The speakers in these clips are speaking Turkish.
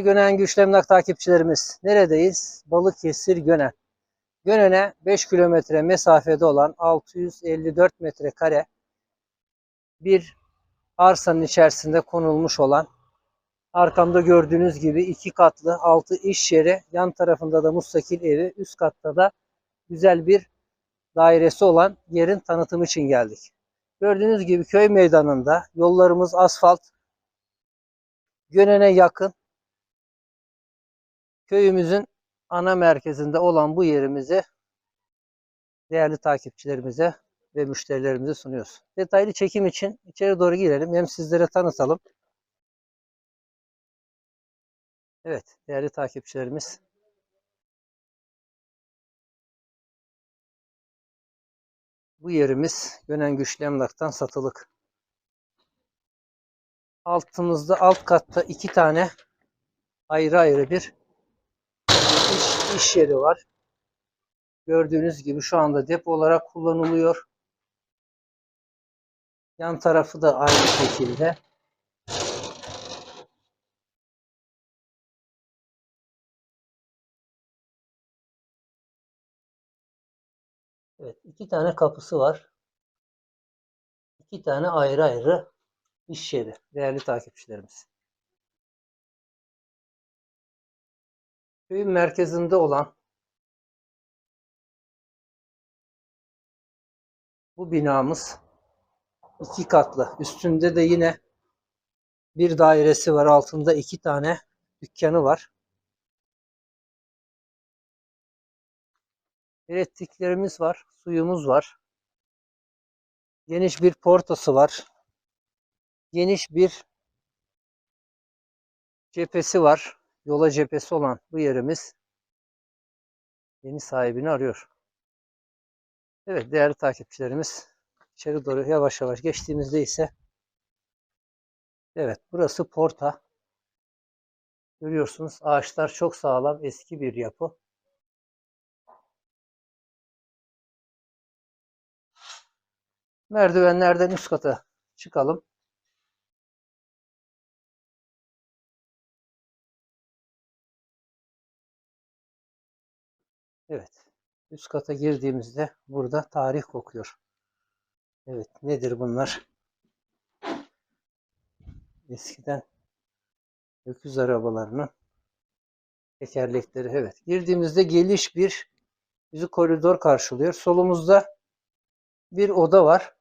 Gönen Güçlü Emlak takipçilerimiz. Neredeyiz? Balıkesir Gönen. Gönen'e 5 kilometre mesafede olan 654 metrekare bir arsanın içerisinde konulmuş olan arkamda gördüğünüz gibi iki katlı altı iş yeri yan tarafında da mustakil evi üst katta da güzel bir dairesi olan yerin tanıtımı için geldik. Gördüğünüz gibi köy meydanında yollarımız asfalt Gönen'e yakın köyümüzün ana merkezinde olan bu yerimizi değerli takipçilerimize ve müşterilerimize sunuyoruz. Detaylı çekim için içeri doğru girelim. Hem sizlere tanıtalım. Evet değerli takipçilerimiz. Bu yerimiz Gönen Güçlü Emlak'tan satılık. Altımızda alt katta iki tane ayrı ayrı bir iş, yeri var. Gördüğünüz gibi şu anda depo olarak kullanılıyor. Yan tarafı da aynı şekilde. Evet, iki tane kapısı var. İki tane ayrı ayrı iş yeri değerli takipçilerimiz. Köyün merkezinde olan bu binamız iki katlı. Üstünde de yine bir dairesi var. Altında iki tane dükkanı var. Elektriklerimiz var. Suyumuz var. Geniş bir portası var. Geniş bir cephesi var. Yola cephesi olan bu yerimiz yeni sahibini arıyor. Evet değerli takipçilerimiz içeri doğru yavaş yavaş geçtiğimizde ise evet burası porta. Görüyorsunuz ağaçlar çok sağlam eski bir yapı. Merdivenlerden üst kata çıkalım. Evet. Üst kata girdiğimizde burada tarih kokuyor. Evet. Nedir bunlar? Eskiden öküz arabalarının tekerlekleri. Evet. Girdiğimizde geliş bir bizi koridor karşılıyor. Solumuzda bir oda var.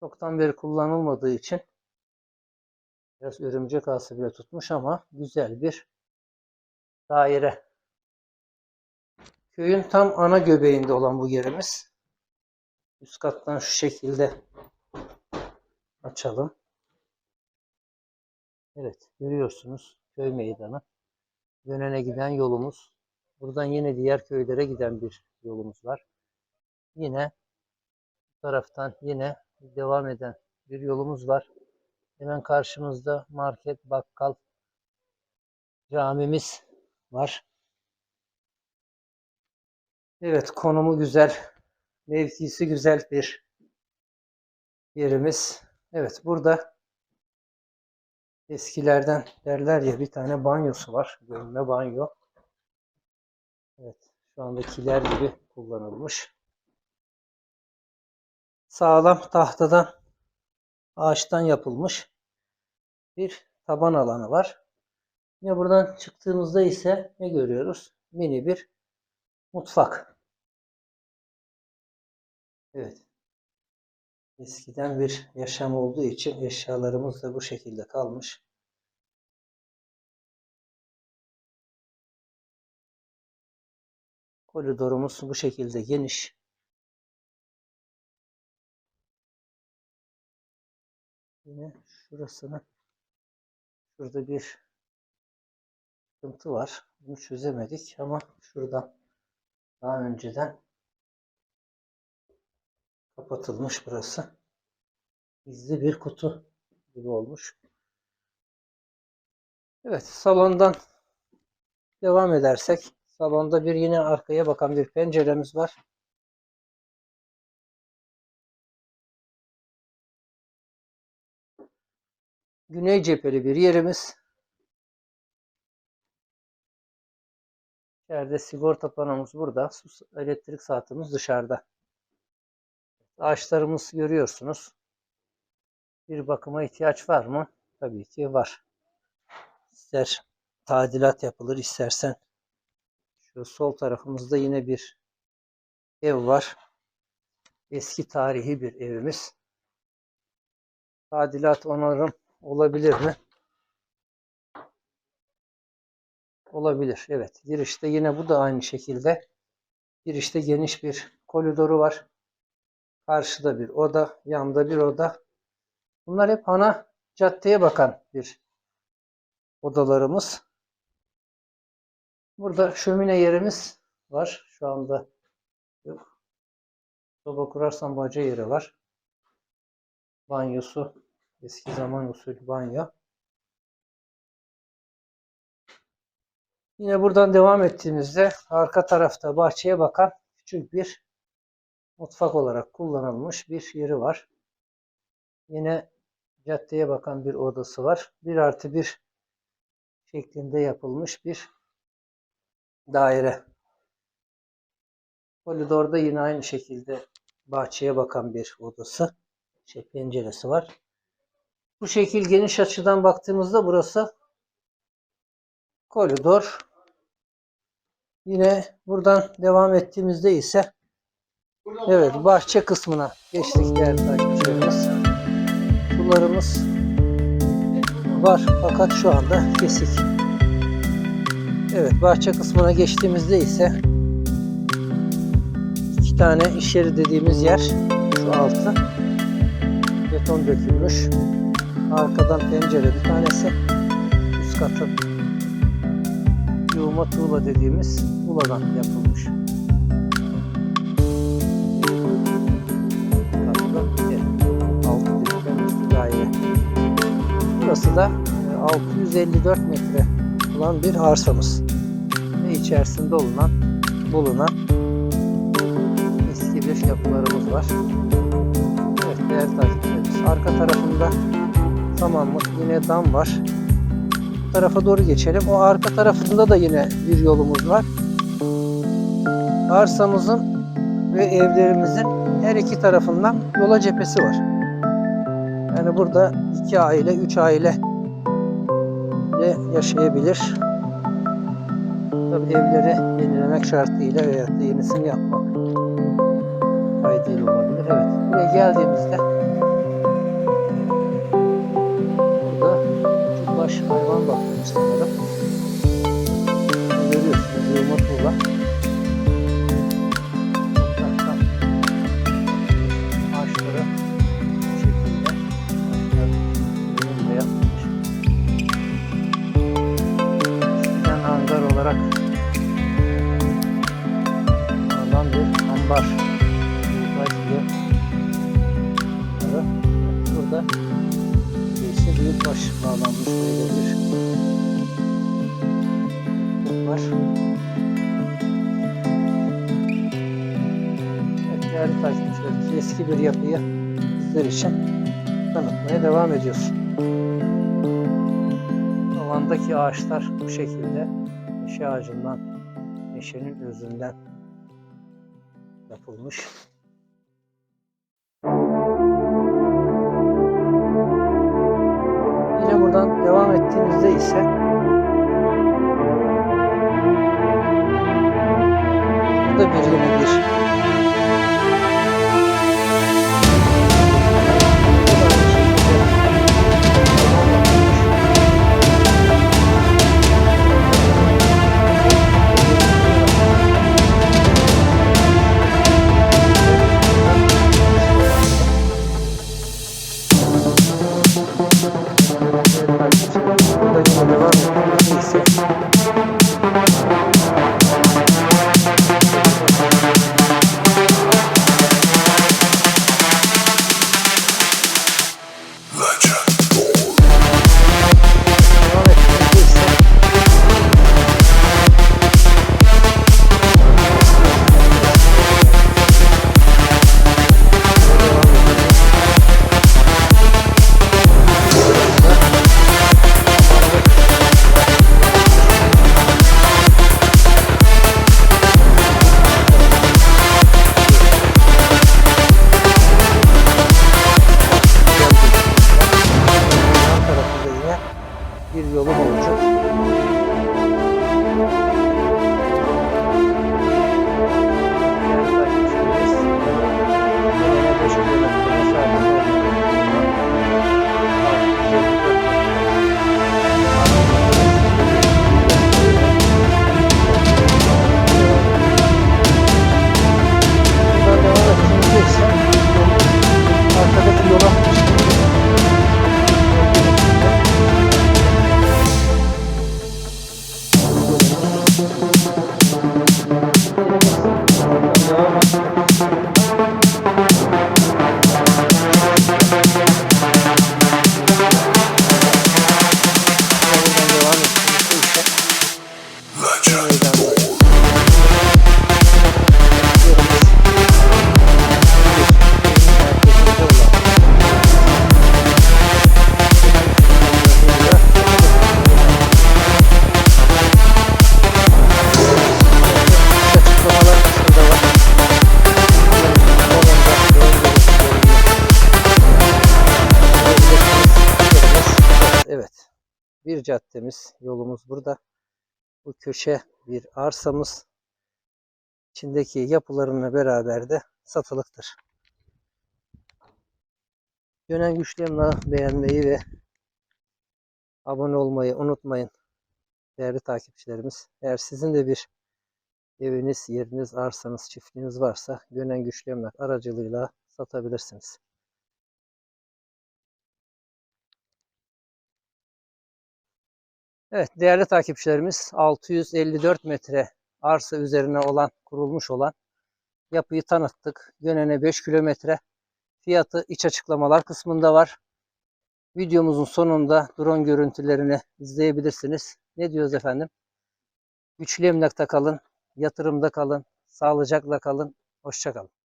Çoktan beri kullanılmadığı için biraz örümcek ağası bile tutmuş ama güzel bir daire. Köyün tam ana göbeğinde olan bu yerimiz. Üst kattan şu şekilde açalım. Evet görüyorsunuz köy meydanı. Yönene giden yolumuz. Buradan yine diğer köylere giden bir yolumuz var. Yine bu taraftan yine devam eden bir yolumuz var. Hemen karşımızda market, bakkal, camimiz var. Evet konumu güzel, mevkisi güzel bir yerimiz. Evet burada eskilerden derler ya bir tane banyosu var. Gömme banyo. Evet şu anda kiler gibi kullanılmış. Sağlam tahtadan ağaçtan yapılmış bir taban alanı var. Yine buradan çıktığımızda ise ne görüyoruz? Mini bir mutfak. Evet. Eskiden bir yaşam olduğu için eşyalarımız da bu şekilde kalmış. Koridorumuz bu şekilde geniş. Yine şurasını şurada bir sıkıntı var. Bunu çözemedik ama şuradan daha önceden kapatılmış burası. Gizli bir kutu gibi olmuş. Evet salondan devam edersek salonda bir yine arkaya bakan bir penceremiz var. Güney cepheli bir yerimiz. İçeride sigorta panomuz burada. Su, elektrik saatimiz dışarıda. Ağaçlarımız görüyorsunuz. Bir bakıma ihtiyaç var mı? Tabii ki var. İster tadilat yapılır istersen. Şu sol tarafımızda yine bir ev var. Eski tarihi bir evimiz. Tadilat onarım olabilir mi? Olabilir. Evet. Girişte yine bu da aynı şekilde. Girişte geniş bir koridoru var. Karşıda bir oda, yanda bir oda. Bunlar hep ana caddeye bakan bir odalarımız. Burada şömine yerimiz var. Şu anda yok. Soba kurarsan baca yeri var. Banyosu. Eski zaman usulü banyo. Yine buradan devam ettiğimizde arka tarafta bahçeye bakan küçük bir mutfak olarak kullanılmış bir yeri var. Yine caddeye bakan bir odası var. Bir artı bir şeklinde yapılmış bir daire. Koridorda yine aynı şekilde bahçeye bakan bir odası. Şey, penceresi var. Bu şekil geniş açıdan baktığımızda burası koridor. Yine buradan devam ettiğimizde ise evet bahçe kısmına geçtik değerli takipçilerimiz. Sularımız var fakat şu anda kesik. Evet bahçe kısmına geçtiğimizde ise iki tane iş yeri dediğimiz yer şu altı beton dökülmüş. Arkadan pencere bir tanesi. Üst katı yığma tuğla dediğimiz tuğladan yapılmış. Burası da e, 654 metre olan bir arsamız. Ve içerisinde bulunan, bulunan eski bir yapılarımız var. Evet değerli takipçilerimiz. Arka tarafında tamamlık yine dam var. Bu tarafa doğru geçelim. O arka tarafında da yine bir yolumuz var. Arsamızın ve evlerimizin her iki tarafından yola cephesi var. Yani burada iki aile, üç aile de yaşayabilir. Tabii evleri yenilemek şartıyla veya da yenisini yapmak kaydıyla olabilir. Evet. Buraya geldiğimizde hayvan bakıyoruz sanırım. Görüyorsunuz yığma tuğla. Bir yapıyı bizler için tanıtmaya devam ediyoruz. Alandaki ağaçlar bu şekilde meşe ağacından, meşenin özünden yapılmış. Yine buradan devam ettiğimizde ise da bir yine bir caddemiz, yolumuz burada. Bu köşe bir arsamız. İçindeki yapılarına beraber de satılıktır. Yönen Güçlü Emlak'ı beğenmeyi ve abone olmayı unutmayın. Değerli takipçilerimiz. Eğer sizin de bir eviniz, yeriniz, arsanız, çiftliğiniz varsa Yönen Güçlü Emlak aracılığıyla satabilirsiniz. Evet değerli takipçilerimiz 654 metre arsa üzerine olan kurulmuş olan yapıyı tanıttık. Yönene 5 kilometre. Fiyatı iç açıklamalar kısmında var. Videomuzun sonunda drone görüntülerini izleyebilirsiniz. Ne diyoruz efendim? Güçlü emlakta kalın, yatırımda kalın, sağlıcakla kalın, hoşça kalın.